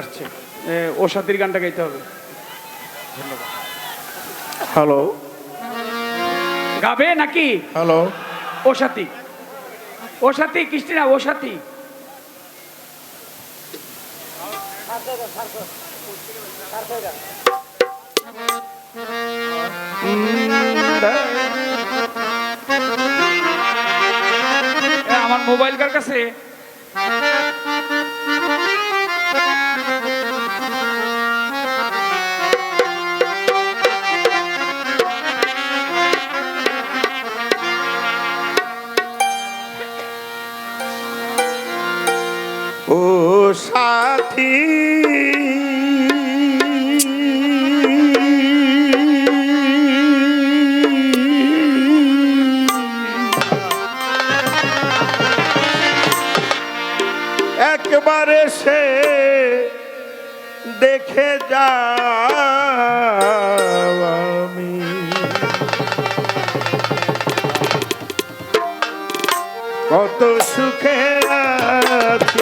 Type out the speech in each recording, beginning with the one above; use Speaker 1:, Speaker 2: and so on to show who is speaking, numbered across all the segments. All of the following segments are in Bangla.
Speaker 1: আসছে। ও সাথীর গানটা গাইতে হবে।
Speaker 2: হ্যালো
Speaker 1: গাবে নাকি?
Speaker 2: হ্যালো
Speaker 1: ও সাথী। ও সাথী কৃষ্টিনা ও সাথী। আমার মোবাইল কার কাছে?
Speaker 2: ও সাথী। একবারে সে দেখে যা কত সুখে আছি।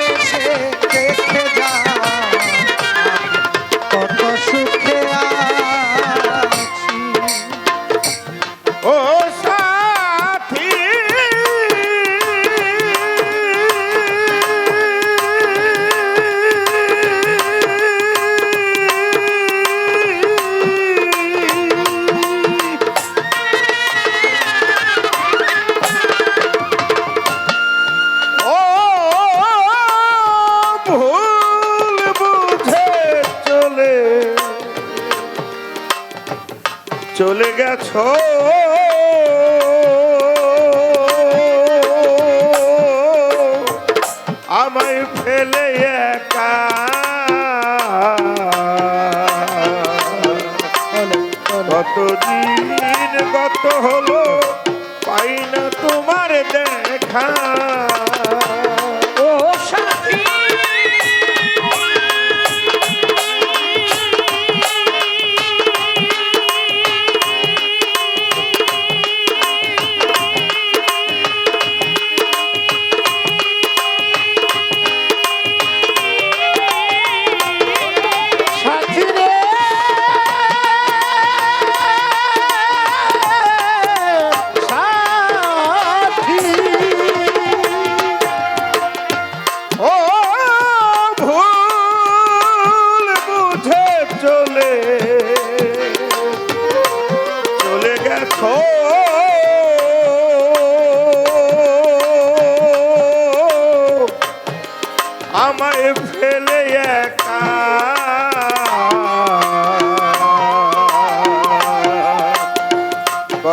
Speaker 1: গেছো।
Speaker 2: আমায় ফেলে একা। কতদিন গত হলো পাই না তোমার দেখা।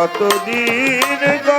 Speaker 2: কতদিন গত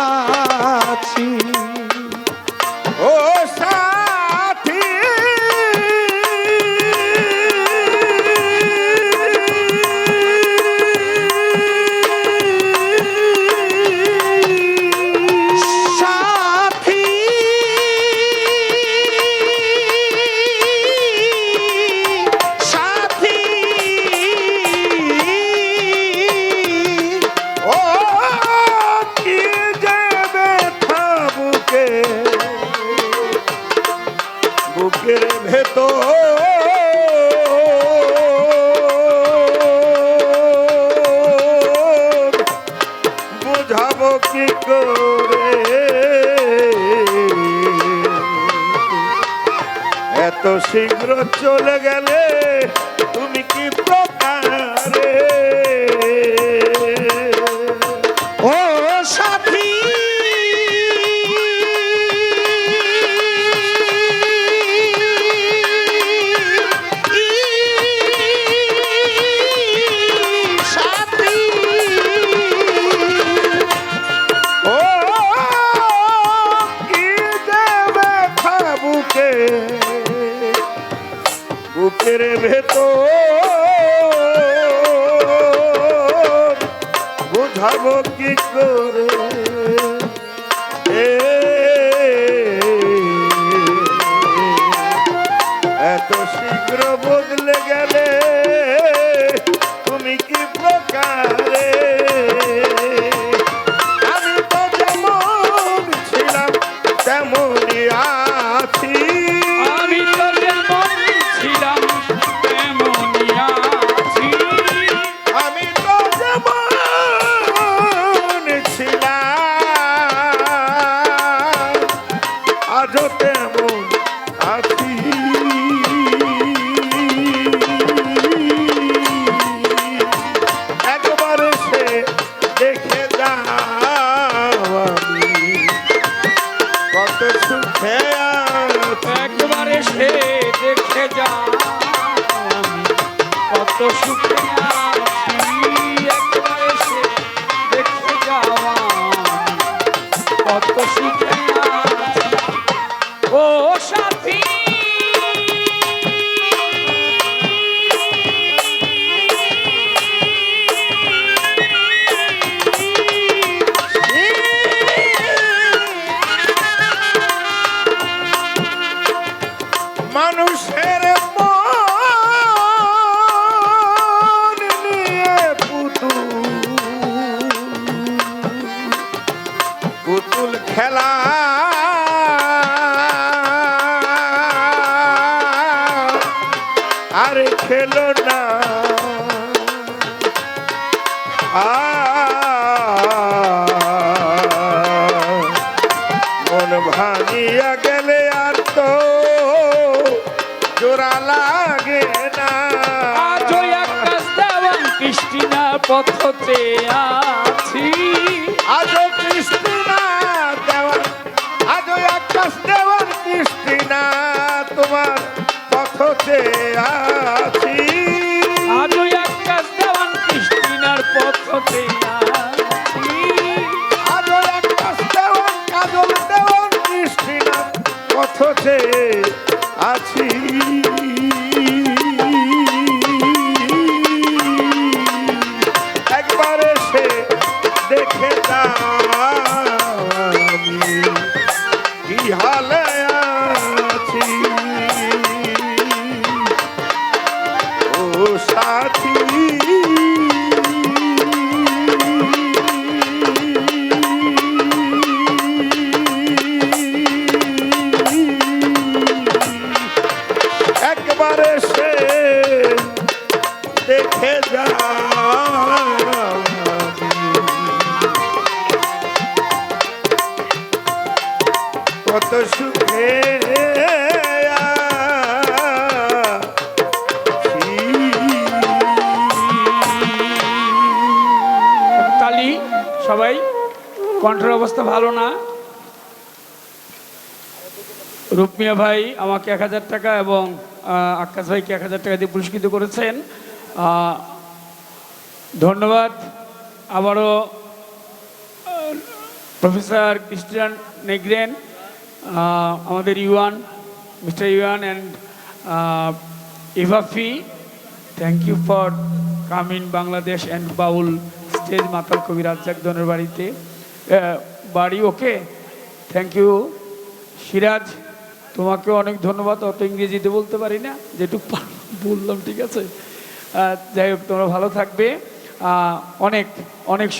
Speaker 2: শীঘ্র চলে গেলে তুমি কি প্রকারে?
Speaker 3: ও সাথী!
Speaker 2: বুকে বুকের ভেতর বুঝাবো কি করে? এত শীঘ্র বদলে গেলে তুমি কি প্রকারে কত সুখে আছি
Speaker 1: একবারে সে দেখে যাওয়া। কত সুখে ও সাথী! পথতে আছি।
Speaker 2: আজও কত সুখে
Speaker 1: তালি, সবাই, কণ্ঠের অবস্থা ভালো না? রূপমিয়া ভাই আমাকে এক হাজার টাকা এবং আকাশ ভাইকে এক হাজার টাকা দিয়ে পুরস্কৃত করেছেন। ধন্যবাদ। আবারও প্রফেসর ক্রিস্টিয়ান নেগ্রেন আমাদের Yuan, mister Yuan and ইভাফি thank you for coming Bangladesh and Baul stage মাতাল কবি রাজ্জাক ধনের বাড়িতে। বাড়ি, ওকে থ্যাংক ইউ সিরাজ, তোমাকে অনেক ধন্যবাদ, অত ইংরেজিতে বলতে পারি না, যেটুকু বললাম, ঠিক আছে? যাই হোক, তোমরা ভালো থাকবে। অনেক অনেক